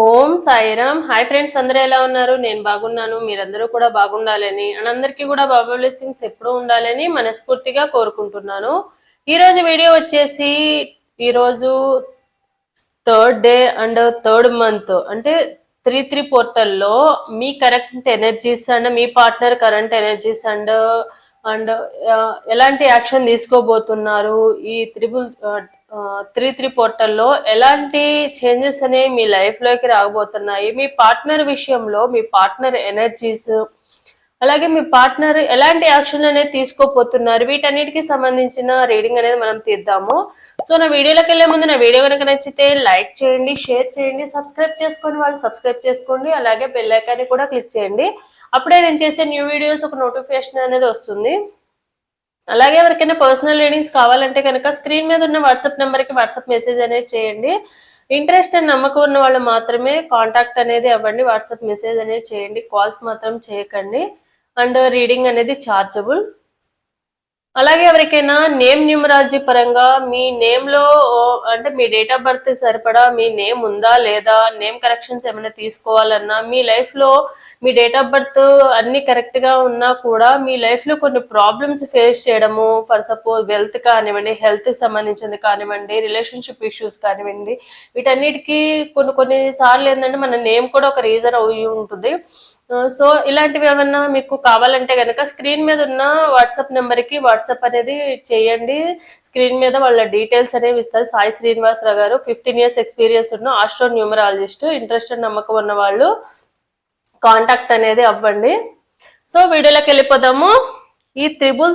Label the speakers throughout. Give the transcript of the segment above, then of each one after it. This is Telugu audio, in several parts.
Speaker 1: ఓం సాయిరామ్. హాయ్ ఫ్రెండ్స్ అందరూ ఎలా ఉన్నారు? నేను బాగున్నాను మీరందరూ కూడా బాగుండాలని అండ్ అందరికీ కూడా బాబా బ్లెస్సింగ్స్ ఎప్పుడూ ఉండాలని మనస్ఫూర్తిగా కోరుకుంటున్నాను. ఈరోజు వీడియో వచ్చేసి ఈరోజు third day and third month. అంటే త్రీ త్రీ పోర్టల్లో మీ current energies and me partner current energies and and ఎలాంటి యాక్షన్ తీసుకోబోతున్నారు? ఈ త్రిబుల్ త్రీ త్రీ పోర్టల్లో ఎలాంటి చేంజెస్ అనేవి మీ లైఫ్లోకి రాబోతున్నాయి? మీ పార్ట్నర్ విషయంలో మీ పార్ట్నర్ ఎనర్జీస్ అలాగే మీ పార్ట్నర్ ఎలాంటి యాక్షన్ అనేది తీసుకోపోతున్నారు వీటన్నిటికి సంబంధించిన రీడింగ్ అనేది మనం తీద్దాము. సో నా వీడియోలోకి వెళ్ళే ముందు నా వీడియో కనుక నచ్చితే లైక్ చేయండి షేర్ చేయండి సబ్స్క్రైబ్ చేసుకొని వాళ్ళు సబ్స్క్రైబ్ చేసుకోండి అలాగే బెల్లైకాన్ని కూడా క్లిక్ చేయండి. అప్పుడే నేను చేసే న్యూ వీడియోస్ ఒక నోటిఫికేషన్ అనేది వస్తుంది. అలాగే ఎవరికైనా పర్సనల్ రీడింగ్స్ కావాలంటే కనుక స్క్రీన్ మీద ఉన్న వాట్సాప్ నెంబర్కి వాట్సాప్ మెసేజ్ అనేది చేయండి. ఇంట్రెస్ట్ అండ్ నమ్మకం ఉన్న వాళ్ళు మాత్రమే కాంటాక్ట్ అనేది అవ్వండి వాట్సాప్ మెసేజ్ అనేది చేయండి కాల్స్ మాత్రం చేయకండి. అండ్ రీడింగ్ అనేది చార్జబుల్ అలాగే ఎవరికైనా నేమ్ న్యూమరాలజీ పరంగా మీ నేమ్లో అంటే మీ డేట్ ఆఫ్ బర్త్ సరిపడా మీ నేమ్ ఉందా లేదా నేమ్ కరెక్షన్స్ ఏమైనా తీసుకోవాలన్నా మీ లైఫ్లో మీ డేట్ ఆఫ్ బర్త్ అన్ని కరెక్ట్గా ఉన్నా కూడా మీ లైఫ్లో కొన్ని ప్రాబ్లమ్స్ ఫేస్ చేయడము ఫర్ సపోజ్ వెల్త్ కానివ్వండి హెల్త్ సంబంధించింది కానివ్వండి రిలేషన్షిప్ ఇష్యూస్ కానివ్వండి వీటన్నిటికీ కొన్ని కొన్ని సార్లు ఏంటంటే మన నేమ్ కూడా ఒక రీజన్ అయి ఉంటుంది. సో ఇలాంటివి ఏమన్నా మీకు కావాలంటే కనుక స్క్రీన్ మీద ఉన్న వాట్సాప్ నెంబర్కి వాట్సాప్ అనేది చేయండి. స్క్రీన్ మీద వాళ్ళ డీటెయిల్స్ అనేవి ఇస్తారు. Sai Srinivasarao garu fifteen years experience ఉన్న ఆస్ట్రో న్యూమరాలజిస్ట్ ఇంట్రెస్ట్ నమ్మకం ఉన్న వాళ్ళు కాంటాక్ట్ అనేది అవ్వండి. సో వీడియోలోకి వెళ్ళిపోదాము. ఈ త్రిబుల్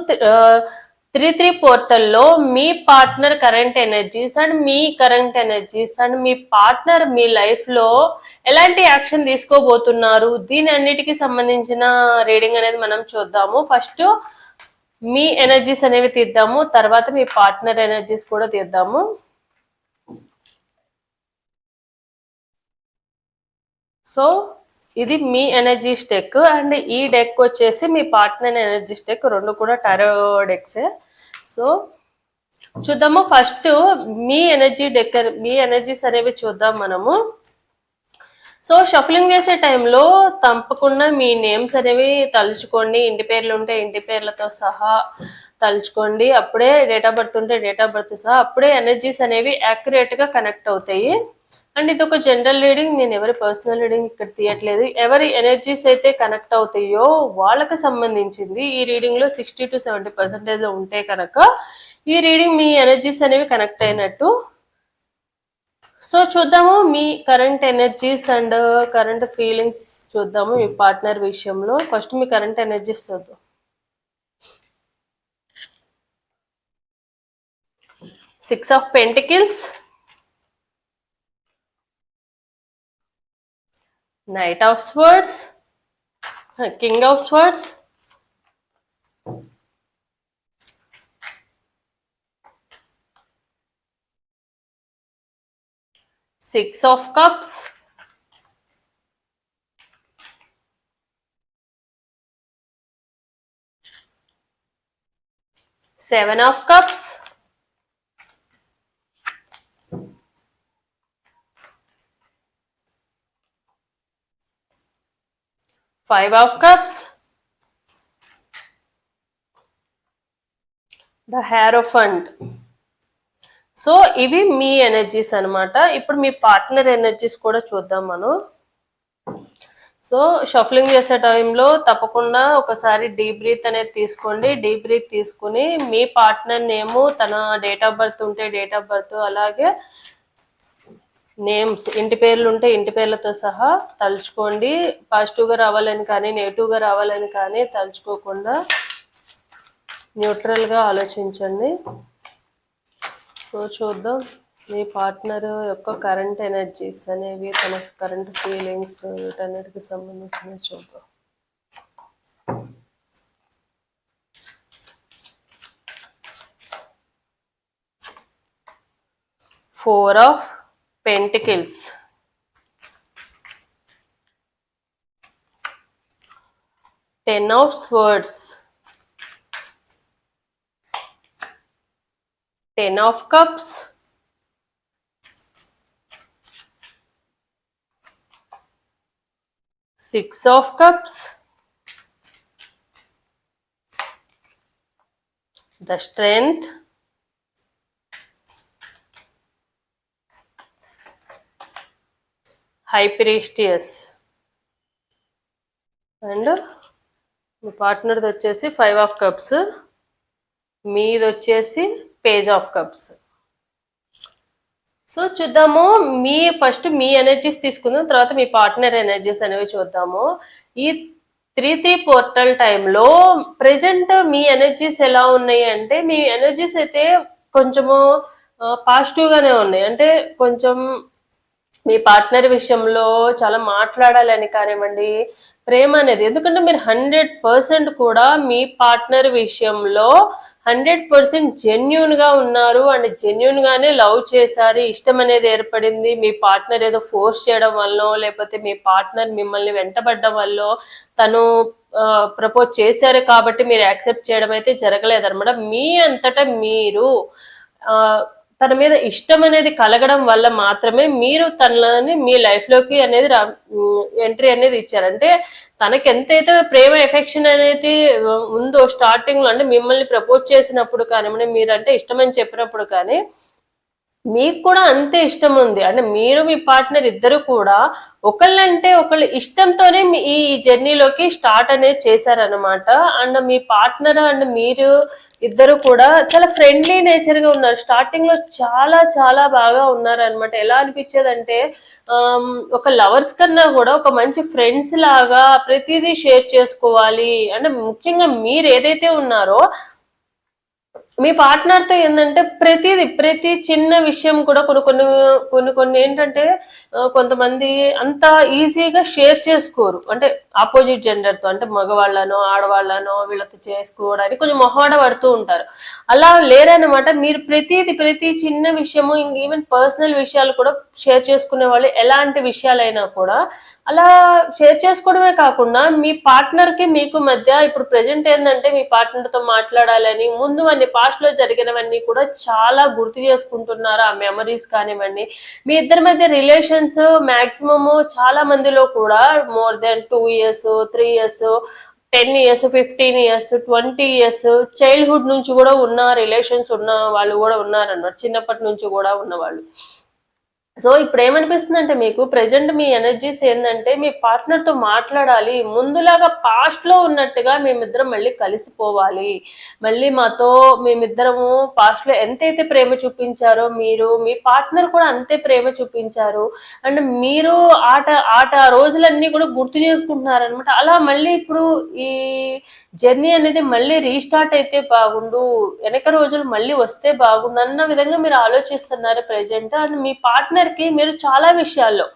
Speaker 1: త్రీ త్రీ పోర్టల్లో మీ పార్ట్నర్ కరెంట్ ఎనర్జీస్ అండ్ మీ కరెంట్ ఎనర్జీస్ అండ్ మీ పార్ట్నర్ మీ లైఫ్లో ఎలాంటి యాక్షన్ తీసుకోబోతున్నారు? దీని అన్నిటికి సంబంధించిన రీడింగ్ అనేది మనం చూద్దాము. ఫస్ట్ మీ ఎనర్జీస్ అనేవి తీద్దాము. తర్వాత మీ పార్ట్నర్ ఎనర్జీస్ కూడా తీద్దాము. సో ఇది మీ ఎనర్జీ స్టెక్ అండ్ ఈ డెక్ వచ్చేసి మీ పార్ట్నర్ ఎనర్జీ స్టెక్ రెండు కూడా టారో డెక్సే సో చూద్దాము ఫస్ట్ మీ ఎనర్జీ డెక్ మీ ఎనర్జీస్ అనేవి చూద్దాం మనము. సో షఫలింగ్ చేసే టైంలో తప్పకుండా మీ నేమ్స్ అనేవి తలుచుకోండి. ఇంటి పేర్లు ఉంటే ఇంటి పేర్లతో సహా తలుచుకోండి. అప్పుడే డేట్ ఆఫ్ బర్త్ ఉంటే డేట్ ఆఫ్ బర్త్ సహా అప్పుడే ఎనర్జీస్ అనేవి యాక్యురేట్గా కనెక్ట్ అవుతాయి. అండ్ ఇది ఒక జనరల్ రీడింగ్ నేను ఎవరి పర్సనల్ రీడింగ్ ఇక్కడ తీయట్లేదు. ఎవరి ఎనర్జీస్ అయితే కనెక్ట్ అవుతాయో వాళ్ళకి సంబంధించింది ఈ రీడింగ్లో సిక్స్టీ టు సెవెంటీ పర్సెంటేజ్లో ఉంటే కనుక ఈ రీడింగ్ మీ ఎనర్జీస్ అనేవి కనెక్ట్ అయినట్టు. సో చూద్దాము మీ current energies and current feelings చూద్దాము మీ పార్ట్నర్ విషయంలో. ఫస్ట్ మీ కరెంట్ ఎనర్జీస్ చూద్దాం. Six of pentacles Knight of Swords, King of Swords, Six of Cups, Seven of Cups, five of Cups, the hierophant so ఇవి మీ ఎనర్జీస్ అన్నమాట. ఇప్పుడు మీ పార్ట్నర్ ఎనర్జీస్ కూడా చూద్దాం మనం. సో షఫలింగ్ చేసే టైంలో తప్పకుండా ఒకసారి డీప్ బ్రీత్ అనేది తీసుకోండి. డీప్ బ్రీత్ తీసుకుని మీ పార్ట్నర్ నేము తన డేట్ ఆఫ్ బర్త్ ఉంటే డేట్ ఆఫ్ బర్త్ అలాగే నేమ్స్ ఇంటి పేర్లు ఉంటే ఇంటి పేర్లతో సహా తలుచుకోండి. పాజిటివ్గా రావాలని కానీ నెగిటివ్గా రావాలని కానీ తలుచుకోకుండా న్యూట్రల్గా ఆలోచించండి. సో చూద్దాం. మీ పార్ట్నర్ యొక్క కరెంట్ ఎనర్జీస్ అనేవి తన కరెంట్ ఫీలింగ్స్ వీటన్నిటికి సంబంధించినవి చూద్దాం. Four of pentacles. Ten of Swords. Ten of Cups. Six of Cups. The strength. హైపరిస్టియస్. అండ్ మీ పార్ట్నర్ది వచ్చేసి ఫైవ్ ఆఫ్ కప్స్. మీది వచ్చేసి పేజ్ ఆఫ్ కప్స్. సో చూద్దాము మీ ఫస్ట్ మీ ఎనర్జీస్ తీసుకుందాం తర్వాత మీ పార్ట్నర్ ఎనర్జీస్ అనేవి చూద్దాము. ఈ త్రీ త్రీ పోర్టల్ టైంలో ప్రజెంట్ మీ ఎనర్జీస్ ఎలా ఉన్నాయి అంటే మీ ఎనర్జీస్ అయితే కొంచెము పాజిటివ్గానే ఉన్నాయి. అంటే కొంచెం మీ పార్ట్నర్ విషయంలో చాలా మాట్లాడాలని కానివ్వండి ప్రేమ అనేది. ఎందుకంటే మీరు హండ్రెడ్ పర్సెంట్ కూడా మీ పార్ట్నర్ విషయంలో హండ్రెడ్ పర్సెంట్ జెన్యున్గా ఉన్నారు అండ్ జెన్యున్ గానే లవ్ చేశారు. ఇష్టం అనేది ఏర్పడింది. మీ పార్ట్నర్ ఏదో ఫోర్స్ చేయడం వల్ల లేకపోతే మీ పార్ట్నర్ మిమ్మల్ని వెంటబడ్డం వల్ల తను ప్రపోజ్ చేశారు కాబట్టి మీరు యాక్సెప్ట్ చేయడం అయితే జరగలేదన్నమాట. మీ అంతటా మీరు ఆ, తన మీద ఇష్టం అనేది కలగడం వల్ల మాత్రమే మీరు తనని మీ లైఫ్లోకి అనేది ఎంట్రీ అనేది ఇచ్చారంటే తనకి ఎంతైతే ప్రేమ ఎఫెక్షన్ అనేది ఉందో స్టార్టింగ్లో అంటే మిమ్మల్ని ప్రపోజ్ చేసినప్పుడు కానివ్వండి మీరంటే ఇష్టమని చెప్పినప్పుడు కానీ మీకు కూడా అంతే ఇష్టం ఉంది. అంటే మీరు మీ పార్ట్నర్ ఇద్దరు కూడా ఒకళ్ళంటే ఒకళ్ళు ఇష్టంతోనే మీ ఈ జర్నీలోకి స్టార్ట్ అనేది చేశారనమాట అండ్ మీ పార్ట్నర్ అండ్ మీరు ఇద్దరు కూడా చాలా ఫ్రెండ్లీ నేచర్గా ఉన్నారు. స్టార్టింగ్లో చాలా చాలా బాగా ఉన్నారు అనమాట ఎలా అనిపించేది అంటే ఒక లవర్స్ కన్నా కూడా ఒక మంచి ఫ్రెండ్స్ లాగా ప్రతిదీ షేర్ చేసుకోవాలి. అంటే ముఖ్యంగా మీరు ఏదైతే ఉన్నారో మీ పార్ట్నర్తో ఏంటంటే ప్రతిది ప్రతి చిన్న విషయం కూడా కొన్ని కొన్ని కొన్ని కొన్ని ఏంటంటే కొంతమంది అంత ఈజీగా షేర్ చేసుకోరు. అంటే ఆపోజిట్ జెండర్తో అంటే మగవాళ్ళనో ఆడవాళ్ళనో వీళ్ళతో చేసుకోవడానికి కొంచెం మొహమాట పడుతూ ఉంటారు. అలా లేరనమాట మీరు ప్రతిది ప్రతి చిన్న విషయము ఈవెన్ పర్సనల్ విషయాలు కూడా షేర్ చేసుకునే వాళ్ళు ఎలాంటి విషయాలైనా కూడా అలా షేర్ చేసుకోవడమే కాకుండా మీ పార్ట్నర్కి మీకు మధ్య ఇప్పుడు ప్రెజెంట్ ఏంటంటే మీ పార్ట్నర్తో మాట్లాడాలని ముందు అన్ని పాస్ట్లో జరిగినవన్నీ కూడా చాలా గుర్తు చేసుకుంటున్నారు ఆ మెమరీస్ కానివ్వండి. మీ ఇద్దరి మధ్య రిలేషన్స్ మాక్సిమము చాలా మందిలో కూడా more than two years three years ten years fifteen years twenty years childhood నుంచి కూడా ఉన్న రిలేషన్స్ ఉన్న వాళ్ళు కూడా ఉన్నారన్నమాట. చిన్నప్పటి నుంచి కూడా ఉన్న వాళ్ళు సో ఇప్పుడు ఏమనిపిస్తుంది అంటే మీకు ప్రెజెంట్ మీ ఎనర్జీస్ ఏంటంటే మీ పార్ట్నర్తో మాట్లాడాలి ముందులాగా పాస్ట్లో ఉన్నట్టుగా మేమిద్దరం మళ్ళీ కలిసిపోవాలి. మళ్ళీ మాతో మేమిద్దరము పాస్ట్లో ఎంతైతే ప్రేమ చూపించారో మీరు మీ పార్ట్నర్ కూడా అంతే ప్రేమ చూపించారు. అండ్ మీరు ఆట ఆట రోజులన్నీ కూడా గుర్తు చేసుకుంటున్నారనమాట అలా మళ్ళీ ఇప్పుడు ఈ జర్నీ అనేది మళ్ళీ రీస్టార్ట్ అయితే బాగుండు వెనక రోజులు మళ్ళీ వస్తే బాగుండు అన్న విధంగా మీరు ఆలోచిస్తున్నారు ప్రెజెంట్ అండ్ మీ పార్ట్నర్ కి మీరు చాలా విషయాల్లో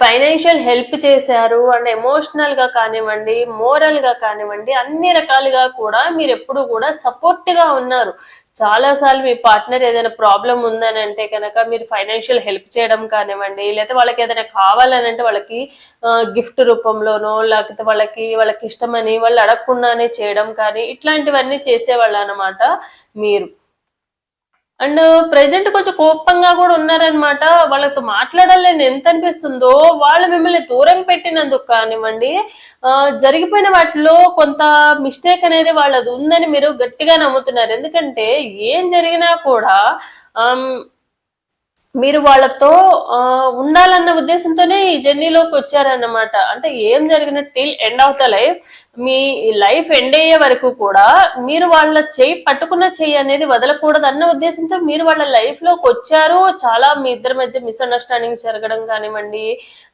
Speaker 1: ఫైనాన్షియల్ హెల్ప్ చేశారు అండ్ ఎమోషనల్గా కానివ్వండి మోరల్గా కానివ్వండి అన్ని రకాలుగా కూడా మీరు ఎప్పుడు కూడా సపోర్ట్గా ఉన్నారు. చాలా సార్లు మీ పార్ట్నర్ ఏదైనా ప్రాబ్లం ఉందని అంటే కనుక మీరు ఫైనాన్షియల్ హెల్ప్ చేయడం కానివ్వండి లేకపోతే వాళ్ళకి ఏదైనా కావాలని అంటే వాళ్ళకి గిఫ్ట్ రూపంలోనో లేకపోతే వాళ్ళకి వాళ్ళకి ఇష్టమని వాళ్ళు అడగకుండానే చేయడం కానీ ఇట్లాంటివన్నీ చేసేవాళ్ళు అనమాట మీరు. అండ్ ప్రెసెంట్ కొంచెం కోపంగా కూడా ఉన్నారనమాట వాళ్ళతో మాట్లాడాలని ఎంత అనిపిస్తుందో వాళ్ళు మిమ్మల్ని దూరం పెట్టినందుకు కానివ్వండి జరిగిపోయిన వాటిలో కొంత మిస్టేక్ అనేది వాళ్ళది ఉందని మీరు గట్టిగా నమ్ముతున్నారు. ఎందుకంటే ఏం జరిగినా కూడా మీరు వాళ్ళతో ఉండాలన్న ఉద్దేశంతోనే ఈ జర్నీలోకి వచ్చారన్నమాట. అంటే ఏం జరిగిన till end of the life me life end అయ్యే వరకు కూడా మీరు వాళ్ళ చేయి పట్టుకున్న చెయ్యి అనేది వదలకూడదు అన్న ఉద్దేశంతో మీరు వాళ్ళ లైఫ్లోకి వచ్చారు. చాలా మీ ఇద్దరి మధ్య మిస్అండర్స్టాండింగ్ జరగడం కానివ్వండి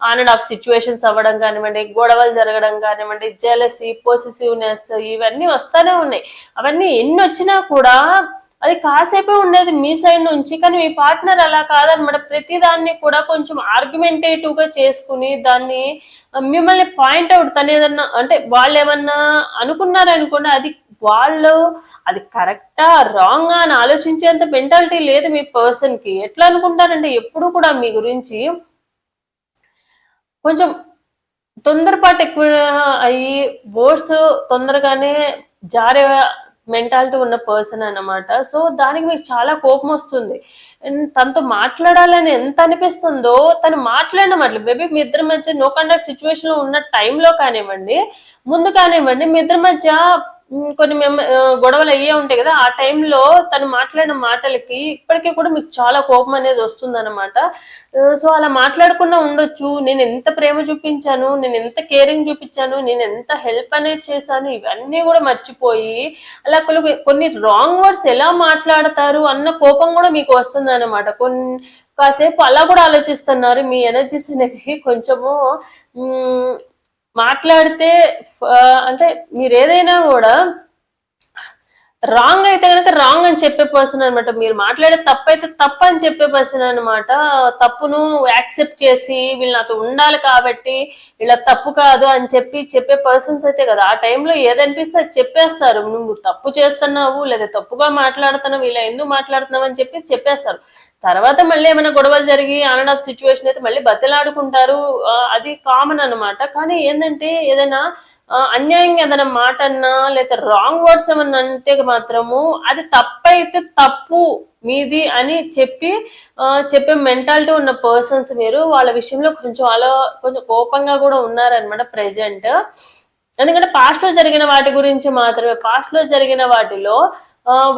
Speaker 1: ఆన్ అండ్ ఆఫ్ సిచ్యువేషన్స్ అవ్వడం కానివ్వండి గొడవలు జరగడం కానివ్వండి జెలసీ పొసిసివ్నెస్ ఇవన్నీ వస్తానే ఉన్నాయి. అవన్నీ ఎన్ని వచ్చినా కూడా అది కాసేపే ఉండేది మీ సైడ్ నుంచి కానీ మీ పార్ట్నర్ అలా కాదనమాట. ప్రతి దాన్ని కూడా కొంచెం ఆర్గ్యుమెంటేటివ్గా చేసుకుని దాన్ని మిమ్మల్ని పాయింట్ అవుట్ తను ఏదన్నా అంటే వాళ్ళు ఏమన్నా అనుకున్నారనుకోండి అది వాళ్ళు అది కరెక్టా రాంగ్ అని ఆలోచించేంత మెంటాలిటీ లేదు మీ పర్సన్కి. ఎట్లా అనుకుంటారంటే ఎప్పుడు కూడా మీ గురించి కొంచెం తొందరపాటు ఎక్కువ అయ్యి వర్డ్స్ తొందరగానే జారే మెంటాలిటీ ఉన్న పర్సన్ అన్నమాట. సో దానికి మీకు చాలా కోపం వస్తుంది. తనతో మాట్లాడాలని ఎంత అనిపిస్తుందో తను మాట్లాడిన మేబీ మీ ఇద్దరి మధ్య నో కండక్ట్ సిచ్యువేషన్లో ఉన్న టైంలో కానివ్వండి ముందు కానివ్వండి మీ ఇద్దరి మధ్య కొన్ని మెమ- గొడవలు అయ్యే ఉంటాయి కదా ఆ టైంలో తను మాట్లాడిన మాటలకి ఇప్పటికీ కూడా మీకు చాలా కోపం అనేది వస్తుందన్నమాట. సో అలా మాట్లాడకుండా ఉండొచ్చు నేను ఎంత ప్రేమ చూపించాను నేను ఎంత కేరింగ్ చూపించాను నేను ఎంత హెల్ప్ అనేది చేశాను ఇవన్నీ కూడా మర్చిపోయి అలా కొన్ని కొన్ని రాంగ్ వర్డ్స్ ఎలా మాట్లాడతారు అన్న కోపం కూడా మీకు వస్తుంది అనమాట కొన్ని కాసేపు అలా కూడా ఆలోచిస్తున్నారు మీ ఎనర్జీస్ అనేవి కొంచెము మాట్లాడితే అంటే మీరు ఏదైనా కూడా రాంగ్ అయితే కనుక రాంగ్ అని చెప్పే పర్సన్ అనమాట మీరు మాట్లాడే తప్పు అయితే తప్పు అని చెప్పే పర్సన్ అనమాట తప్పును యాక్సెప్ట్ చేసి వీళ్ళు నాతో ఉండాలి కాబట్టి వీళ్ళ తప్పు కాదు అని చెప్పి చెప్పే పర్సన్స్ అయితే కదా. ఆ టైంలో ఏదనిపిస్తే అది చెప్పేస్తారు. నువ్వు తప్పు చేస్తున్నావు లేదా తప్పుగా మాట్లాడుతున్నావు ఇలా ఎందుకు మాట్లాడుతున్నావు అని చెప్పి చెప్పేస్తారు. తర్వాత మళ్ళీ ఏమైనా గొడవలు జరిగి ఆన్ అండ్ ఆఫ్ సిచ్యువేషన్ అయితే మళ్ళీ బతిలాడుకుంటారు. అది కామన్ అన్నమాట. కానీ ఏంటంటే ఏదైనా అన్యాయంగా ఏదైనా మాట అన్నా లేదా రాంగ్ వర్డ్స్ ఏమన్నా అంటే మాత్రము అది తప్పైతే తప్పు మీది అని చెప్పి చెప్పే మెంటాలిటీ ఉన్న పర్సన్స్ మీరు వాళ్ళ విషయంలో కొంచెం అలా కొంచెం కోపంగా కూడా ఉన్నారనమాట ప్రెసెంట్ ఎందుకంటే పాస్ట్లో జరిగిన వాటి గురించి మాత్రమే. పాస్ట్లో జరిగిన వాటిలో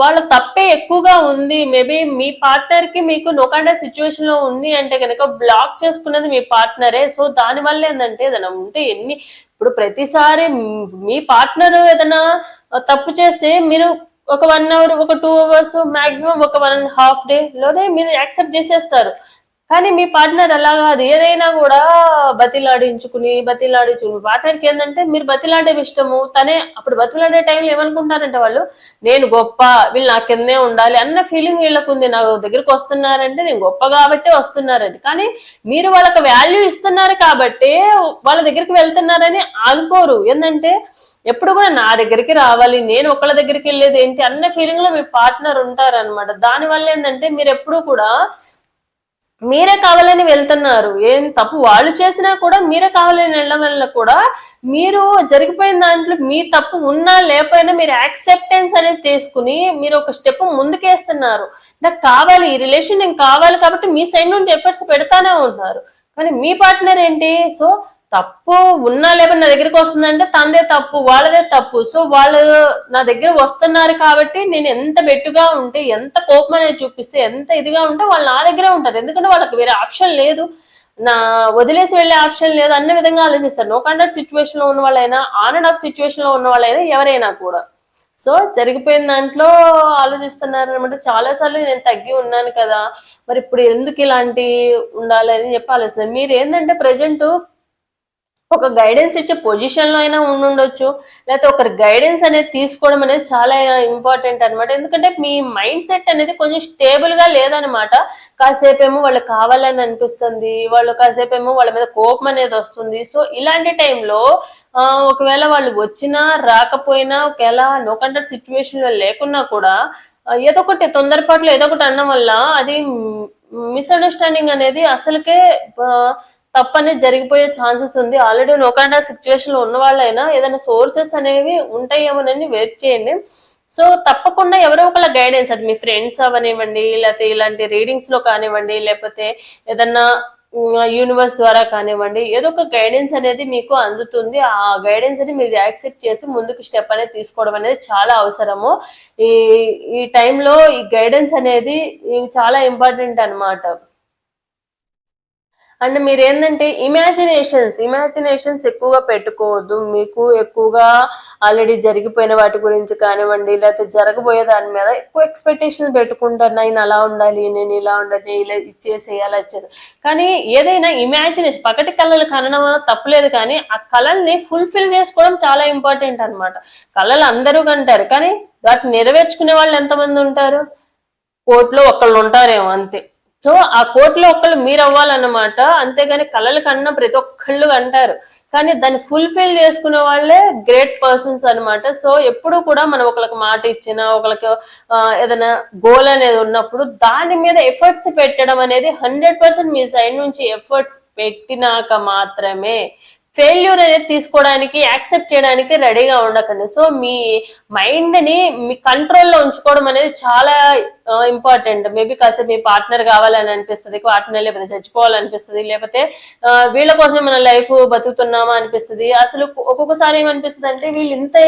Speaker 1: వాళ్ళ తప్పే ఎక్కువగా ఉంది. మేబీ మీ పార్ట్నర్కి మీకు నొకండే సిచ్యువేషన్లో ఉంది అంటే కనుక బ్లాక్ చేసుకున్నది మీ పార్ట్నరే సో దాని వల్ల ఏంటంటే ఏదైనా ఉంటే ఎన్ని ఇప్పుడు ప్రతిసారి మీ పార్ట్నర్ ఏదైనా తప్పు చేస్తే మీరు ఒక వన్ అవర్ ఒక టూ అవర్స్ మాక్సిమం ఒక వన్ అండ్ హాఫ్ డే లోనే మీరు యాక్సెప్ట్ చేసేస్తారు. కానీ మీ పార్ట్నర్ అలా కాదు. ఏదైనా కూడా బతిలాడించుకుని బతిలాడించుకుని. పార్ట్నర్కి ఏంటంటే మీరు బతిలాడే ఇష్టము. తనే అప్పుడు బతిలాడే టైంలో ఏమనుకుంటారంటే వాళ్ళు నేను గొప్ప వీళ్ళు నా కిందే ఉండాలి అన్న ఫీలింగ్ వీళ్ళకు ఉంది. నా దగ్గరికి వస్తున్నారంటే నేను గొప్ప కాబట్టే వస్తున్నారని కానీ మీరు వాళ్ళకి వాల్యూ ఇస్తున్నారు కాబట్టి వాళ్ళ దగ్గరికి వెళ్తున్నారని అనుకోరు ఏంటంటే ఎప్పుడు కూడా నా దగ్గరికి రావాలి నేను ఒకళ్ళ దగ్గరికి వెళ్ళేది ఏంటి అన్న ఫీలింగ్లో మీ పార్ట్నర్ ఉంటారనమాట దాని వల్ల ఏంటంటే మీరు ఎప్పుడు కూడా మీరే కావాలని వెళ్తున్నారు. ఏం తప్పు వాళ్ళు చేసినా కూడా మీరే కావాలని వెళ్ళడం వల్ల కూడా మీరు జరిగిపోయిన దాంట్లో మీ తప్పు ఉన్నా లేకపోయినా మీరు యాక్సెప్టెన్స్ అనేది తీసుకుని మీరు ఒక స్టెప్ ముందుకేస్తున్నారు. నాకు కావాలి ఈ రిలేషన్ నేను కావాలి కాబట్టి మీ సైడ్ నుండి ఎఫర్ట్స్ పెడతానే ఉన్నారు. కానీ మీ పార్ట్నర్ ఏంటి? సో తప్పు ఉన్నా లేకపోతే నా దగ్గరికి వస్తుందంటే తనదే తప్పు వాళ్ళదే తప్పు. సో వాళ్ళు నా దగ్గర వస్తున్నారు కాబట్టి నేను ఎంత బెట్టుగా ఉంటే ఎంత కోపం అనేది చూపిస్తే ఎంత ఇదిగా ఉంటే వాళ్ళు నా దగ్గరే ఉంటారు. ఎందుకంటే వాళ్ళకి వేరే ఆప్షన్ లేదు. నా వదిలేసి వెళ్ళే ఆప్షన్ లేదు అన్న విధంగా ఆలోచిస్తారు. నో కాంటాక్ట్ సిచ్యువేషన్లో ఉన్న వాళ్ళైనా ఆన్ అండ్ ఆఫ్ సిచ్యువేషన్లో ఉన్న వాళ్ళైనా ఎవరైనా కూడా. సో జరిగిపోయిన దాంట్లో ఆలోచిస్తున్నారు అనమాట చాలా సార్లు నేను తగ్గి ఉన్నాను కదా మరి ఇప్పుడు ఎందుకు ఇలాంటి ఉండాలని చెప్పి ఆలోచిస్తున్నారు మీరు ఏంటంటే ప్రజెంట్ ఒక గైడెన్స్ ఇచ్చే పొజిషన్లో అయినా ఉండుండొచ్చు. లేకపోతే ఒకరి గైడెన్స్ అనేది తీసుకోవడం అనేది చాలా ఇంపార్టెంట్ అన్నమాట. ఎందుకంటే మీ మైండ్ సెట్ అనేది కొంచెం స్టేబుల్గా లేదనమాట కాసేపు ఏమో వాళ్ళు కావాలని అనిపిస్తుంది. వాళ్ళు కాసేపు ఏమో వాళ్ళ మీద కోపం అనేది వస్తుంది. సో ఇలాంటి టైంలో ఒకవేళ వాళ్ళు వచ్చినా రాకపోయినా ఒకవేళ నో కంటర్ సిచ్యువేషన్లో లేకున్నా కూడా ఏదో ఒకటి తొందరపాట్లు ఏదో ఒకటి అనడం వల్ల అది మిస్అండర్స్టాండింగ్ అనేది అసలుకే తప్పనే జరిగిపోయే ఛాన్సెస్ ఉంది. ఆల్రెడీ నోకాండా సిచ్యువేషన్లో ఉన్న వాళ్ళైనా ఏదైనా సోర్సెస్ అనేవి ఉంటాయేమోనని వెయిట్ చేయండి. సో తప్పకుండా ఎవరో ఒకళ్ళ గైడెన్స్ అది. మీ ఫ్రెండ్స్ అవనివ్వండి లేకపోతే ఇలాంటి రీడింగ్స్లో కానివ్వండి లేకపోతే ఏదన్నా యూనివర్స్ ద్వారా కానివ్వండి ఏదో ఒక గైడెన్స్ అనేది మీకు అందుతుంది. ఆ గైడెన్స్ అని మీరు యాక్సెప్ట్ చేసి ముందుకు స్టెప్ అనేది తీసుకోవడం అనేది చాలా అవసరము. ఈ ఈ టైంలో ఈ గైడెన్స్ అనేది చాలా ఇంపార్టెంట్ అన్నమాట. అండ్ మీరు ఏంటంటే ఇమాజినేషన్స్ ఇమాజినేషన్స్ ఎక్కువగా పెట్టుకోవద్దు. మీకు ఎక్కువగా ఆల్రెడీ జరిగిపోయిన వాటి గురించి కానివ్వండి లేకపోతే జరగబోయే దాని మీద ఎక్కువ ఎక్స్పెక్టేషన్స్ పెట్టుకుంటారు నేను అలా ఉండాలి నేను ఇలా ఉండాలి ఇలా ఇచ్చేసేయాలి వచ్చేది కానీ ఏదైనా ఇమాజినేషన్ పకటి కళలు కనడం తప్పలేదు కానీ ఆ కళల్ని ఫుల్ఫిల్ చేసుకోవడం చాలా ఇంపార్టెంట్ అన్నమాట. కళలు అందరూ కంటారు కానీ వాటిని నెరవేర్చుకునే వాళ్ళు ఎంతమంది ఉంటారు? కోర్టులో ఒకళ్ళు ఉంటారేమో అంతే. సో ఆ కోర్టులో ఒకళ్ళు మీరు అవ్వాలన్నమాట అంతేగాని కళలు కన్నా ప్రతి ఒక్కళ్ళు అంటారు కానీ దాన్ని ఫుల్ఫిల్ చేసుకునే వాళ్ళే గ్రేట్ పర్సన్స్ అన్నమాట. సో ఎప్పుడు కూడా మనం ఒకళ్ళకి మాట ఇచ్చినా ఒకరికి ఏదైనా గోల్ అనేది ఉన్నప్పుడు దాని మీద ఎఫర్ట్స్ పెట్టడం అనేది హండ్రెడ్ పర్సెంట్ మీ సైడ్ నుంచి ఎఫర్ట్స్ పెట్టినాక మాత్రమే. ఫెయిల్యూర్ అనేది తీసుకోవడానికి యాక్సెప్ట్ చేయడానికి రెడీగా ఉండకండి. సో మీ మైండ్ని మీ కంట్రోల్లో ఉంచుకోవడం అనేది చాలా ఇంపార్టెంట్ మేబీ కాసేపు మీ పార్ట్నర్ కావాలని అనిపిస్తుంది పార్ట్నర్ లేకపోతే చచ్చిపోవాలనిపిస్తుంది లేకపోతే వీళ్ళ కోసం మన లైఫ్ బతుకుతున్నామా అనిపిస్తుంది. అసలు ఒక్కొక్కసారి ఏమనిపిస్తుంది అంటే వీళ్ళు ఇంత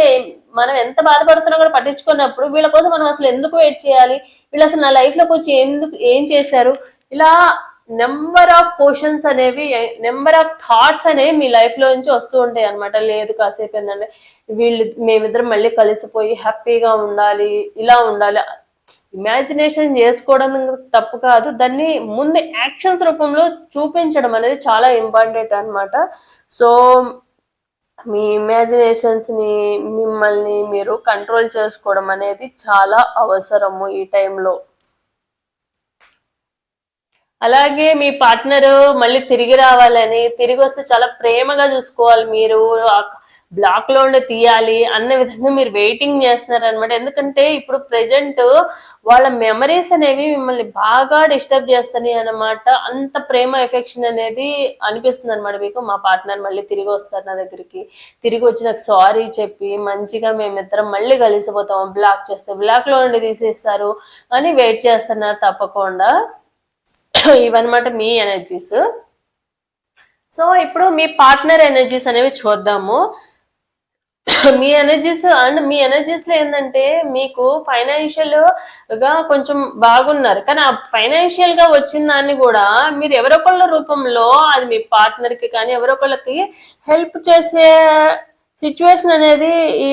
Speaker 1: మనం ఎంత బాధపడుతున్నా కూడా పట్టించుకున్నప్పుడు వీళ్ళ కోసం మనం అసలు ఎందుకు వెయిట్ చేయాలి? వీళ్ళు అసలు నా లైఫ్లోకి వచ్చి ఎందుకు ఏం చేశారు? ఇలా నెంబర్ ఆఫ్ క్వశ్చన్స్ అనేవి నెంబర్ ఆఫ్ థాట్స్ అనేవి మీ లైఫ్లో నుంచి వస్తూ ఉంటాయి అనమాట లేదు కాసేపు ఏంటంటే వీళ్ళు మేమిద్దరం మళ్ళీ కలిసిపోయి హ్యాపీగా ఉండాలి ఇలా ఉండాలి. ఇమాజినేషన్ చేసుకోవడం తప్పు కాదు. దాన్ని ముందు యాక్షన్స్ రూపంలో చూపించడం అనేది చాలా ఇంపార్టెంట్ అనమాట సో మీ ఇమాజినేషన్స్ని మిమ్మల్ని మీరు కంట్రోల్ చేసుకోవడం అనేది చాలా అవసరము ఈ టైంలో అలాగే మీ పార్ట్నర్ మళ్ళీ తిరిగి రావాలని తిరిగి వస్తే చాలా ప్రేమగా చూసుకోవాలి మీరు బ్లాక్లో ఉండి తీయాలి అన్న విధంగా మీరు వెయిటింగ్ చేస్తున్నారు అనమాట ఎందుకంటే ఇప్పుడు ప్రెజెంట్ వాళ్ళ మెమరీస్ అనేవి మిమ్మల్ని బాగా డిస్టర్బ్ చేస్తున్నాయి అనమాట అంత ప్రేమ ఎఫెక్షన్ అనేది అనిపిస్తుంది అనమాట మీకు. మా పార్ట్నర్ మళ్ళీ తిరిగి వస్తారు నా దగ్గరికి. తిరిగి వచ్చి నాకు సారీ చెప్పి మంచిగా మేమిద్దరం మళ్ళీ కలిసిపోతాం. బ్లాక్ చేస్తే బ్లాక్లో ఉండి తీసేస్తారు. అని వెయిట్ చేస్తున్నారు తప్పకుండా. ఇవన్నమాట మీ ఎనర్జీస్ సో ఇప్పుడు మీ పార్ట్నర్ ఎనర్జీస్ అనేవి చూద్దాము. మీ ఎనర్జీస్ అండ్ మీ ఎనర్జీస్లో ఏంటంటే మీకు ఫైనాన్షియల్గా కొంచెం బాగున్నారు. కానీ ఆ ఫైనాన్షియల్గా వచ్చిన దాన్ని కూడా మీరు ఎవరొకళ్ళ రూపంలో అది మీ పార్ట్నర్కి కానీ ఎవరొకళ్ళకి హెల్ప్ చేసే సిచ్యువేషన్ అనేది ఈ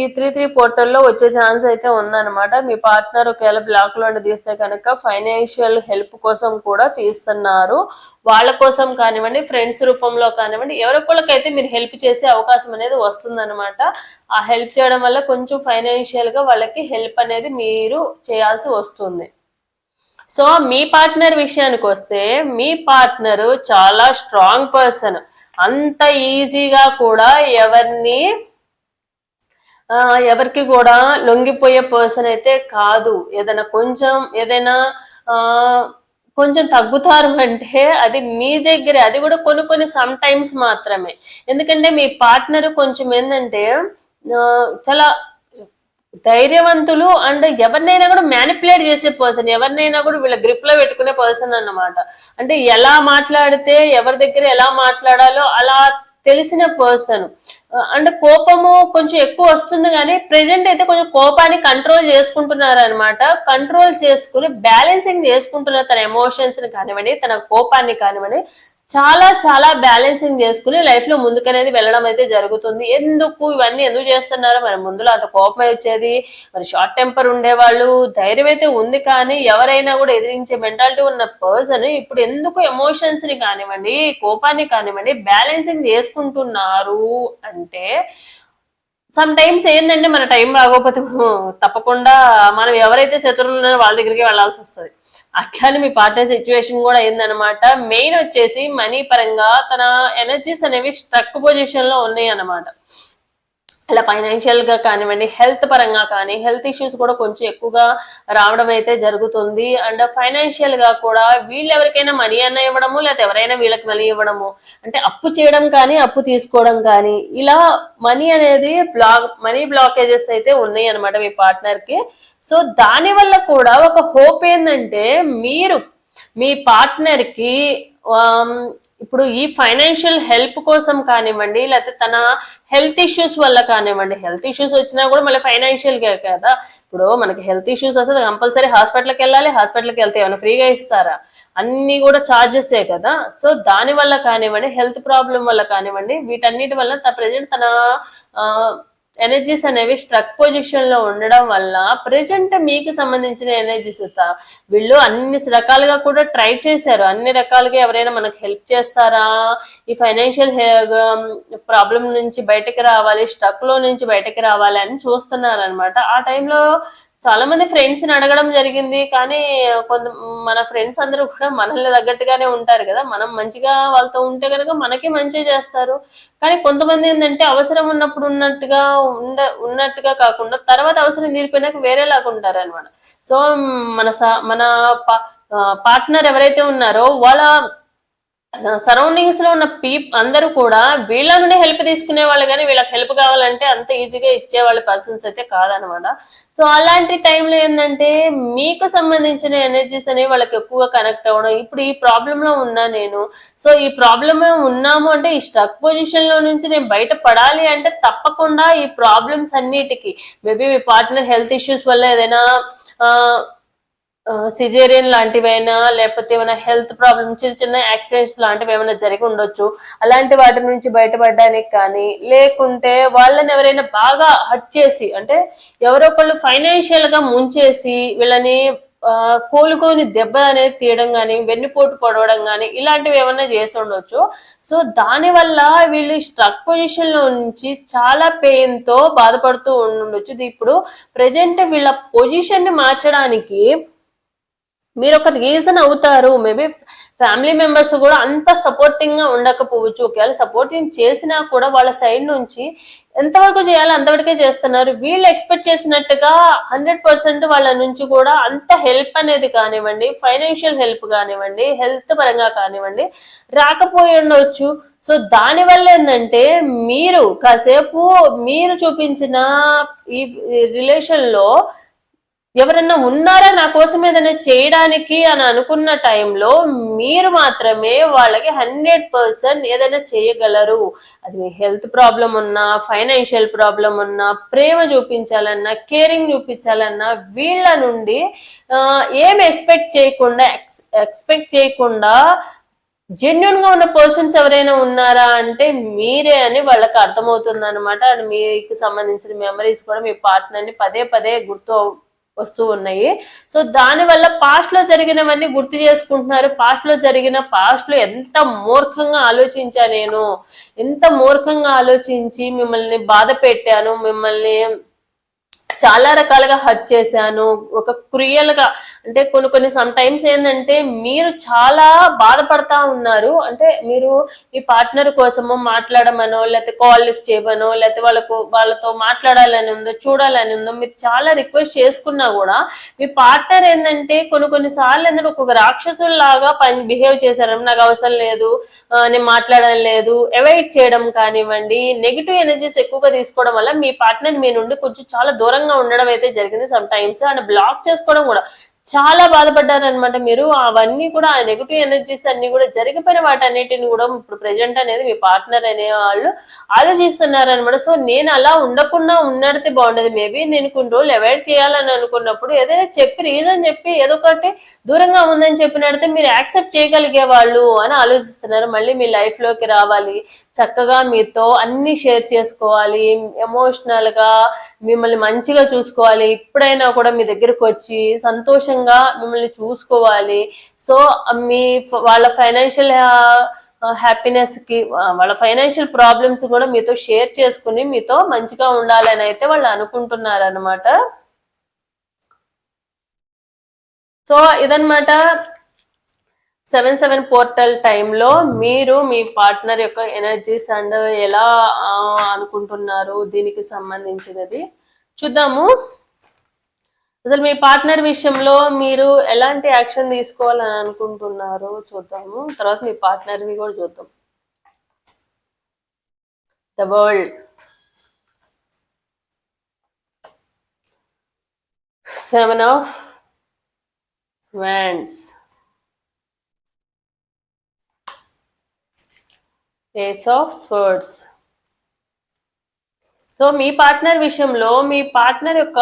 Speaker 1: ఈ త్రీ త్రీ పోర్టల్లో వచ్చే ఛాన్స్ అయితే ఉందన్నమాట. మీ పార్ట్నర్ ఒకవేళ బ్లాక్లో తీస్తే కనుక ఫైనాన్షియల్ హెల్ప్ కోసం కూడా తీస్తున్నారు. వాళ్ళ కోసం కానివ్వండి ఫ్రెండ్స్ రూపంలో కానివ్వండి ఎవరికొకరికైతే మీరు హెల్ప్ చేసే అవకాశం అనేది వస్తుందన్నమాట. ఆ హెల్ప్ చేయడం వల్ల కొంచెం ఫైనాన్షియల్గా వాళ్ళకి హెల్ప్ అనేది మీరు చేయాల్సి వస్తుంది. సో మీ పార్ట్నర్ విషయానికి వస్తే మీ పార్ట్నర్ చాలా స్ట్రాంగ్ పర్సన్. అంత ఈజీగా కూడా ఎవరిని ఎవరికి కూడా లొంగిపోయే పర్సన్ అయితే కాదు. ఏదైనా కొంచెం ఏదైనా కొంచెం తగ్గుతారు అంటే అది మీ దగ్గరే. అది కూడా కొన్ని కొన్ని సమ్ టైమ్స్ మాత్రమే. ఎందుకంటే మీ పార్ట్నర్ కొంచెం ఏంటంటే చాలా ధైర్యవంతులు అండ్ ఎవరినైనా కూడా మ్యానిపులేట్ చేసే పర్సన్ ఎవరినైనా కూడా వీళ్ళ గ్రిప్లో పెట్టుకునే పర్సన్ అన్నమాట. అంటే ఎలా మాట్లాడితే ఎవరి దగ్గర ఎలా మాట్లాడాలో అలా తెలిసిన పర్సన్ అండ్ కోపము కొంచెం ఎక్కువ వస్తుంది కానీ ప్రెసెంట్ అయితే కొంచెం కోపాన్ని కంట్రోల్ చేసుకుంటున్నారు అనమాట కంట్రోల్ చేసుకుని బ్యాలెన్సింగ్ చేసుకుంటున్నారు తన ఎమోషన్స్ని కానివ్వండి తన కోపాన్ని కానివ్వండి చాలా చాలా బ్యాలెన్సింగ్ చేసుకుని లైఫ్లో ముందుకనేది వెళ్ళడం అయితే జరుగుతుంది. ఎందుకు ఇవన్నీ ఎందుకు చేస్తున్నారు? మరి ముందులో అంత కోపం వచ్చేది? మరి షార్ట్ టెంపర్ ఉండేవాళ్ళు? ధైర్యం అయితే ఉంది కానీ ఎవరైనా కూడా ఎదిరించే మెంటాలిటీ ఉన్న పర్సన్ ఇప్పుడు ఎందుకు ఎమోషన్స్ని కానివ్వండి కోపాన్ని కానివ్వండి బ్యాలెన్సింగ్ చేసుకుంటున్నారు అంటే సమ్ టైమ్స్ ఏంటంటే మన టైం రాకపోతే తప్పకుండా మనం ఎవరైతే శత్రువులు ఉన్నారో వాళ్ళ దగ్గరికి వెళ్ళాల్సి వస్తుంది. అట్లానే మీ పార్ట్నర్ సిచ్యువేషన్ కూడా అయిందనమాట మెయిన్ వచ్చేసి మనీ పరంగా తన ఎనర్జీస్ అనేవి స్ట్రక్ పొజిషన్లో ఉన్నాయి అనమాట అలా ఫైనాన్షియల్గా కానివ్వండి హెల్త్ పరంగా కానీ హెల్త్ ఇష్యూస్ కూడా కొంచెం ఎక్కువగా రావడం అయితే జరుగుతుంది. అండ్ ఫైనాన్షియల్గా కూడా వీళ్ళు ఎవరికైనా మనీ అన్న ఇవ్వడము లేకపోతే ఎవరైనా వీళ్ళకి మనీ ఇవ్వడము అంటే అప్పు చేయడం కానీ అప్పు తీసుకోవడం కానీ ఇలా మనీ అనేది బ్లాక్ మనీ బ్లాకేజెస్ అయితే ఉన్నాయి అనమాట మీ పార్ట్నర్కి. సో దాని వల్ల కూడా ఒక హోప్ ఏంటంటే మీరు మీ పార్ట్నర్కి ఇప్పుడు ఈ ఫైనాన్షియల్ హెల్ప్ కోసం కానివ్వండి లేకపోతే తన హెల్త్ ఇష్యూస్ వల్ల కానివ్వండి హెల్త్ ఇష్యూస్ వచ్చినా కూడా మళ్ళీ ఫైనాన్షియల్ కదా. ఇప్పుడు మనకి హెల్త్ ఇష్యూస్ వస్తే కంపల్సరీ హాస్పిటల్కి వెళ్ళాలి హాస్పిటల్కి వెళ్తే ఏమైనా ఫ్రీగా ఇస్తారా? అన్ని కూడా చార్జెసే కదా. సో దాని వల్ల కానివ్వండి హెల్త్ ప్రాబ్లం వల్ల కానివ్వండి వీటన్నిటి వల్ల ప్రజెంట్ తన ఎనర్జీస్ అనేవి స్ట్రక్ పొజిషన్లో ఉండడం వల్ల ప్రెజెంట్ మీకు సంబంధించిన ఎనర్జీస్ వీళ్ళు అన్ని రకాలుగా కూడా ట్రై చేశారు. అన్ని రకాలుగా ఎవరైనా మనకు హెల్ప్ చేస్తారా? ఈ ఫైనాన్షియల్ ప్రాబ్లం నుంచి బయటకు రావాలి స్టక్లో నుంచి బయటకు రావాలి అని చూస్తున్నారు అనమాట ఆ టైంలో చాలా మంది ఫ్రెండ్స్ని అడగడం జరిగింది. కానీ కొంత మన ఫ్రెండ్స్ అందరూ కూడా మనల్ని తగ్గట్టుగానే ఉంటారు కదా. మనం మంచిగా వాళ్ళతో ఉంటే కనుక మనకి మంచి చేస్తారు. కానీ కొంతమంది ఏంటంటే అవసరం ఉన్నప్పుడు ఉన్నట్టుగా ఉండ ఉన్నట్టుగా కాకుండా తర్వాత అవసరం తీరిపోయినాక వేరేలాగా ఉంటారు అనమాట సో మన మన పార్ట్నర్ ఎవరైతే ఉన్నారో వాళ్ళ సరౌండింగ్స్లో ఉన్న పీప్ అందరూ కూడా వీళ్ళ నుండి హెల్ప్ తీసుకునే వాళ్ళు కానీ వీళ్ళకి హెల్ప్ కావాలంటే అంత ఈజీగా ఇచ్చే వాళ్ళ పర్సన్స్ అయితే కాదనమాట. సో అలాంటి టైంలో ఏంటంటే మీకు సంబంధించిన ఎనర్జీస్ అనేవి వాళ్ళకి ఎక్కువగా కనెక్ట్ అవ్వడం ఇప్పుడు ఈ ప్రాబ్లమ్లో ఉన్నా నేను సో ఈ ప్రాబ్లమ్ ఉన్నాము అంటే ఈ స్టక్ పొజిషన్లో నుంచి నేను బయట పడాలి అంటే తప్పకుండా ఈ ప్రాబ్లమ్స్ అన్నిటికీ మేబీ మీ పార్ట్నర్ హెల్త్ ఇష్యూస్ వల్ల ఏదైనా ఆ, సిజేరియన్ లాంటివైనా లేకపోతే ఏమైనా హెల్త్ ప్రాబ్లమ్ చిన్న చిన్న యాక్సిడెంట్స్ లాంటివి ఏమైనా జరిగి ఉండొచ్చు. అలాంటి వాటి నుంచి బయటపడడానికి కానీ లేకుంటే వాళ్ళని ఎవరైనా బాగా హట్ చేసి అంటే ఎవరో ఒకళ్ళు ఫైనాన్షియల్గా ముంచేసి వీళ్ళని కోలుకొని దెబ్బ అనేది తీయడం కానీ వెన్నుపోటు పడవడం కానీ ఇలాంటివి ఏమైనా చేసి ఉండొచ్చు. సో దానివల్ల వీళ్ళు స్ట్రక్ పొజిషన్లో నుంచి చాలా పెయిన్తో బాధపడుతూ ఉండొచ్చు. ఇది ఇప్పుడు ప్రజెంట్ వీళ్ళ పొజిషన్ని మార్చడానికి మీరు ఒక రీజన్ అవుతారు. మేబీ ఫ్యామిలీ మెంబర్స్ కూడా అంత సపోర్టింగ్గా ఉండకపోవచ్చు. ఒకవేళ సపోర్టింగ్ చేసినా కూడా వాళ్ళ సైడ్ నుంచి ఎంతవరకు చేయాలో అంతవరకే చేస్తున్నారు. వీళ్ళు ఎక్స్పెక్ట్ చేసినట్టుగా హండ్రెడ్ పర్సెంట్ వాళ్ళ నుంచి కూడా అంత హెల్ప్ అనేది కానివ్వండి ఫైనాన్షియల్ హెల్ప్ కానివ్వండి హెల్త్ పరంగా కానివ్వండి రాకపోయి ఉండవచ్చు సో దానివల్ల ఏంటంటే మీరు కాసేపు మీరు చూపించిన ఈ రిలేషన్లో ఎవరన్నా ఉన్నారా నా కోసం ఏదైనా చేయడానికి అని అనుకున్న టైంలో మీరు మాత్రమే వాళ్ళకి హండ్రెడ్ పర్సెంట్ ఏదైనా చేయగలరు. అది మీ హెల్త్ ప్రాబ్లం ఉన్నా ఫైనాన్షియల్ ప్రాబ్లం ఉన్నా ప్రేమ చూపించాలన్నా కేరింగ్ చూపించాలన్నా వీళ్ళ నుండి ఏం ఎక్స్పెక్ట్ చేయకుండా ఎక్స్పెక్ట్ చేయకుండా జెన్యున్గా ఉన్న పర్సన్స్ ఎవరైనా ఉన్నారా అంటే మీరే అని వాళ్ళకి అర్థమవుతుంది అనమాట అండ్ మీకు సంబంధించిన మెమరీస్ కూడా మీ పార్ట్నర్ని పదే పదే గుర్తు వస్తూ ఉన్నాయి. సో దాని వల్ల పాస్ట్లో జరిగినవన్నీ గుర్తు చేసుకుంటున్నారు. పాస్ట్లో జరిగిన పాస్ట్లో ఎంత మూర్ఖంగా ఆలోచించా నేను. ఎంత మూర్ఖంగా ఆలోచించి మిమ్మల్ని బాధ పెట్టాను. మిమ్మల్ని చాలా రకాలుగా హర్ట్ చేశాను. ఒక క్రియలుగా అంటే కొన్ని కొన్ని సమ్ టైమ్స్ ఏంటంటే మీరు చాలా బాధపడతా ఉన్నారు. అంటే మీరు మీ పార్ట్నర్ కోసమో మాట్లాడమనో లేకపోతే కాల్ లిఫ్ట్ చేయమనో లేకపోతే వాళ్ళకు వాళ్ళతో మాట్లాడాలని ఉందో చూడాలని ఉందో మీరు చాలా రిక్వెస్ట్ చేసుకున్నా కూడా మీ పార్ట్నర్ ఏంటంటే కొన్ని కొన్ని సార్లు ఏంటంటే ఒక్కొక్క రాక్షసుల్లాగా పని బిహేవ్ చేశారు. నాకు అవసరం లేదు. నేను మాట్లాడడం లేదు. అవాయిడ్ చేయడం కానివ్వండి. నెగిటివ్ ఎనర్జీస్ ఎక్కువగా తీసుకోవడం వల్ల మీ పార్ట్నర్ మీ నుండి కొంచెం చాలా దూరంగా ఉండడం అయితే జరిగింది సమ్ టైమ్స్ అండ్ బ్లాక్ చేసుకోవడం కూడా చాలా బాధపడ్డారనమాట మీరు. అవన్నీ కూడా ఆ నెగిటివ్ ఎనర్జీస్ అన్ని కూడా జరిగిపోయిన వాటన్నిటిని కూడా ఇప్పుడు ప్రెజెంట్ అనేది మీ పార్ట్నర్ అనే వాళ్ళు ఆలోచిస్తున్నారనమాట సో నేను అలా ఉండకుండా ఉన్నడితే బాగుండేది. మేబీ నేను కొన్ని రోజులు అవాయిడ్ చేయాలని అనుకున్నప్పుడు ఏదైనా చెప్పి రీజన్ చెప్పి ఏదో ఒకటి దూరంగా ఉందని చెప్పినడితే మీరు యాక్సెప్ట్ చేయగలిగే వాళ్ళు అని ఆలోచిస్తున్నారు. మళ్ళీ మీ లైఫ్లోకి రావాలి. చక్కగా మీతో అన్ని షేర్ చేసుకోవాలి. ఎమోషనల్గా మిమ్మల్ని మంచిగా చూసుకోవాలి. ఇప్పుడైనా కూడా మీ దగ్గరకు వచ్చి సంతోషం సంతోషంగా మిమ్మల్ని చూసుకోవాలి. సో మీ వాళ్ళ ఫైనాన్షియల్ హ్యాపీనెస్కి వాళ్ళ ఫైనాన్షియల్ ప్రాబ్లమ్స్ కూడా మీతో షేర్ చేసుకుని మీతో మంచిగా ఉండాలని అయితే వాళ్ళు అనుకుంటున్నారు అనమాట సో ఇదనమాట సెవెన్ సెవెన్ పోర్టల్ టైంలో మీరు మీ పార్ట్నర్ యొక్క ఎనర్జీస్ అండ్ ఎలా అనుకుంటున్నారు దీనికి సంబంధించినది. చూద్దాము. అసలు మీ పార్ట్నర్ విషయంలో మీరు ఎలాంటి యాక్షన్ తీసుకోవాలని అనుకుంటున్నారు చూద్దాము. తర్వాత మీ పార్ట్నర్వి కూడా చూద్దాం. The world. Seven of wands ace of swords. So me partner విషయంలో మీ పార్ట్నర్ యొక్క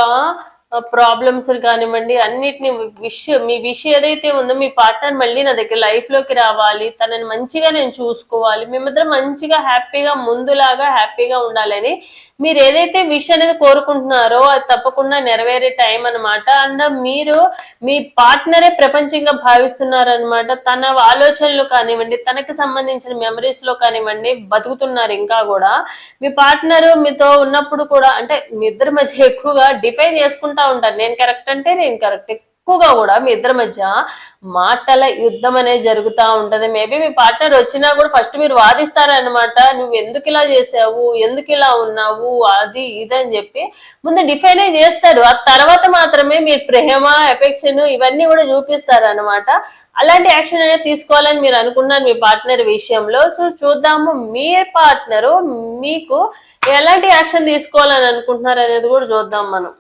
Speaker 1: ప్రాబ్లమ్స్ కానివ్వండి అన్నిటిని విష్ మీ విష్ ఏదైతే ఉందో మీ పార్ట్నర్ మళ్ళీ నా దగ్గర లైఫ్లోకి రావాలి తనని మంచిగా నేను చూసుకోవాలి మేమిద్దరం మంచిగా హ్యాపీగా ముందులాగా హ్యాపీగా ఉండాలని మీరు ఏదైతే విష్ అనేది కోరుకుంటున్నారో అది తప్పకుండా నెరవేరే టైం అన్నమాట. అండ్ మీరు మీ పార్ట్నరే ప్రపంచంగా భావిస్తున్నారనమాట తన ఆలోచనలు కానివ్వండి తనకు సంబంధించిన మెమరీస్లో కానివ్వండి బతుకుతున్నారు ఇంకా కూడా. మీ పార్ట్నర్ మీతో ఉన్నప్పుడు కూడా అంటే మీ ఇద్దరి మధ్య ఎక్కువగా డిఫైన్ చేసుకుంటా ఉంటారు నేను కరెక్ట్ అంటే నేను కరెక్ట్ ఎక్కువగా కూడా మీ ఇద్దరి మధ్య మాటల యుద్ధం అనేది జరుగుతూ ఉంటది. మేబీ మీ పార్ట్నర్ వచ్చినా కూడా ఫస్ట్ మీరు వాదిస్తారనమాట నువ్వు ఎందుకు ఇలా చేసావు? ఎందుకు ఇలా ఉన్నావు? అది ఇది అని చెప్పి ముందు డిఫైన్ చేస్తారు. ఆ తర్వాత మాత్రమే మీరు ప్రేమ ఎఫెక్షన్ ఇవన్నీ కూడా చూపిస్తారు అనమాట అలాంటి యాక్షన్ అనేది తీసుకోవాలని మీరు అనుకున్నారు మీ పార్ట్నర్ విషయంలో. సో చూద్దాము మీ పార్ట్నర్ మీకు ఎలాంటి యాక్షన్ తీసుకోవాలని అనుకుంటున్నారు అనేది కూడా చూద్దాం మనం.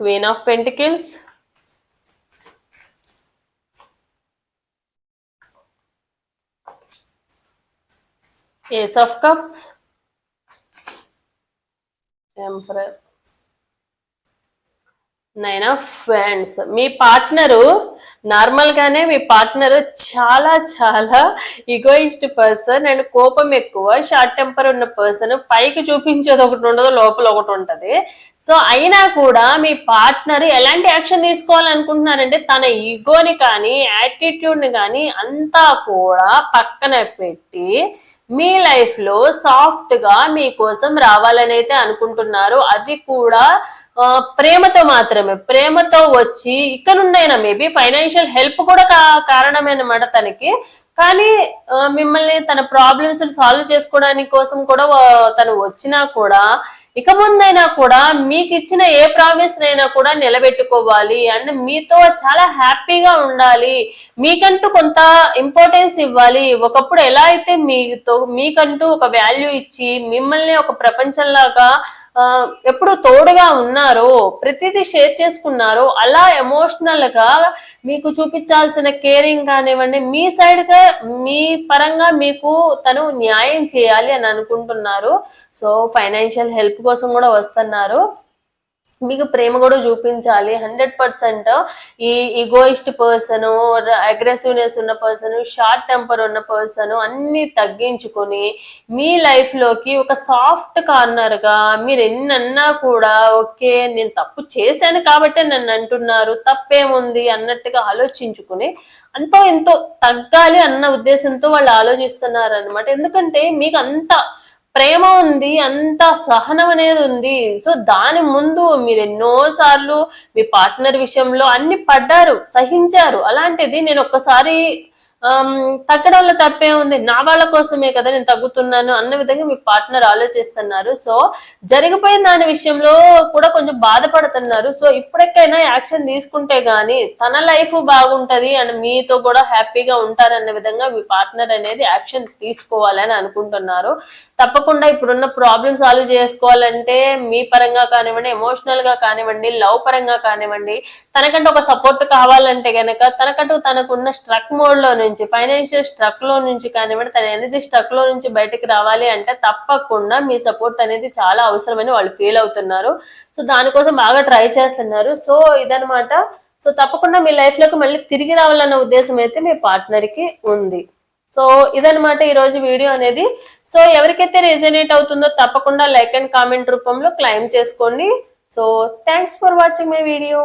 Speaker 1: Queen of Pentacles. Ace of Cups. Emperor. Nine of friends me partner నార్మల్గానే మీ పార్ట్నర్ చాలా చాలా ఈగోయిస్ట్ పర్సన్ అండ్ కోపం ఎక్కువ షార్ట్ టెంపర్ ఉన్న పర్సన్ పైకి చూపించేది ఒకటి ఉండదు లోపల ఒకటి ఉంటుంది. సో అయినా కూడా మీ పార్ట్నర్ ఎలాంటి యాక్షన్ తీసుకోవాలనుకుంటున్నారంటే తన ఈగోని కానీ యాటిట్యూడ్ని కానీ అంతా కూడా పక్కన పెట్టి మీ లైఫ్లో సాఫ్ట్గా మీకోసం రావాలని అయితే అనుకుంటున్నారు అది కూడా ప్రేమతో మాత్రమే. ప్రేమతో వచ్చి ఇక్కడ నుండైనా మేబీ ఫైనాన్షియల్ హెల్ప్ కూడా కా- కారణమేనమాట తనకి. కానీ మిమ్మల్ని తన ప్రాబ్లమ్స్ సాల్వ్ చేసుకోవడానికి కోసం కూడా తను వచ్చినా కూడా ఇక ముందైనా కూడా మీకు ఇచ్చిన ఏ ప్రామిస్ అయినా కూడా నిలబెట్టుకోవాలి. అండ్ మీతో చాలా హ్యాపీగా ఉండాలి. మీకంటూ కొంత ఇంపార్టెన్స్ ఇవ్వాలి. ఒకప్పుడు ఎలా అయితే మీతో మీకంటూ ఒక వాల్యూ ఇచ్చి మిమ్మల్ని ఒక ప్రపంచంలాగా ఎప్పుడు తోడుగా ఉన్నారో ప్రతిదీ షేర్ చేసుకున్నారో అలా ఎమోషనల్గా మీకు చూపించాల్సిన కేరింగ్ కానివ్వండి మీ సైడ్గా మీ పరంగా మీకు తను న్యాయం చేయాలి అని అనుకుంటున్నారు. సో ఫైనాన్షియల్ హెల్ప్ కోసం కూడా వస్తున్నారు. మీకు ప్రేమ కూడా చూపించాలి. హండ్రెడ్ పర్సెంట్ ఈ ఈగోయిస్ట్ పర్సన్ అగ్రెసివ్నెస్ ఉన్న పర్సన్ షార్ట్ టెంపర్ ఉన్న పర్సన్ అన్ని తగ్గించుకొని మీ లైఫ్లోకి ఒక సాఫ్ట్ కార్నర్గా మీరు ఎన్నన్నా కూడా ఓకే నేను తప్పు చేశాను కాబట్టే నన్ను అంటున్నారు తప్పేముంది అన్నట్టుగా ఆలోచించుకుని అంతో ఎంతో తగ్గాలి అన్న ఉద్దేశంతో వాళ్ళు ఆలోచిస్తున్నారు అనమాట ఎందుకంటే మీకు అంత ప్రేమ ఉంది అంత సహనం అనేది ఉంది. సో దాని ముందు మీరు ఎన్నో సార్లు మీ పార్ట్నర్ విషయంలో అన్ని పడ్డారు సహించారు. అలాంటిది నేను ఒక్కసారి Um, తగ్గడంలో తప్పే ఉంది. నా వాళ్ళ కోసమే కదా నేను తగ్గుతున్నాను అన్న విధంగా మీ పార్ట్నర్ ఆలోచిస్తున్నారు. సో జరిగిపోయిన దాని విషయంలో కూడా కొంచెం బాధపడుతున్నారు. సో ఇప్పటికైనా యాక్షన్ తీసుకుంటే గానీ తన లైఫ్ బాగుంటది అండ్ మీతో కూడా హ్యాపీగా ఉంటారన్న విధంగా మీ పార్ట్నర్ అనేది యాక్షన్ తీసుకోవాలని అనుకుంటున్నారు. తప్పకుండా ఇప్పుడున్న ప్రాబ్లమ్ సాల్వ్ చేసుకోవాలంటే మీ పరంగా కానివ్వండి ఎమోషనల్గా కానివ్వండి లవ్ పరంగా కానివ్వండి తనకంటే ఒక సపోర్ట్ కావాలంటే గనక తనకంటూ తనకున్న స్ట్రక్ మోడ్లో నుంచి ఫైనాన్షియల్ స్ట్రక్లో నుంచి కానివ్వండి తన ఎనర్జీ స్ట్రక్లో నుంచి బయటకు రావాలి అంటే తప్పకుండా మీ సపోర్ట్ అనేది చాలా అవసరమని వాళ్ళు ఫీల్ అవుతున్నారు. సో దానికోసం బాగా ట్రై చేస్తున్నారు. సో ఇదనమాట సో తప్పకుండా మీ లైఫ్లోకి మళ్ళీ తిరిగి రావాలన్న ఉద్దేశం అయితే మీ పార్ట్నర్కి ఉంది. సో ఇదనమాట ఈ రోజు వీడియో అనేది. సో ఎవరికైతే రెజనేట్ అవుతుందో తప్పకుండా లైక్ అండ్ కామెంట్ రూపంలో క్లైమ్ చేసుకోండి. So thanks for watching my video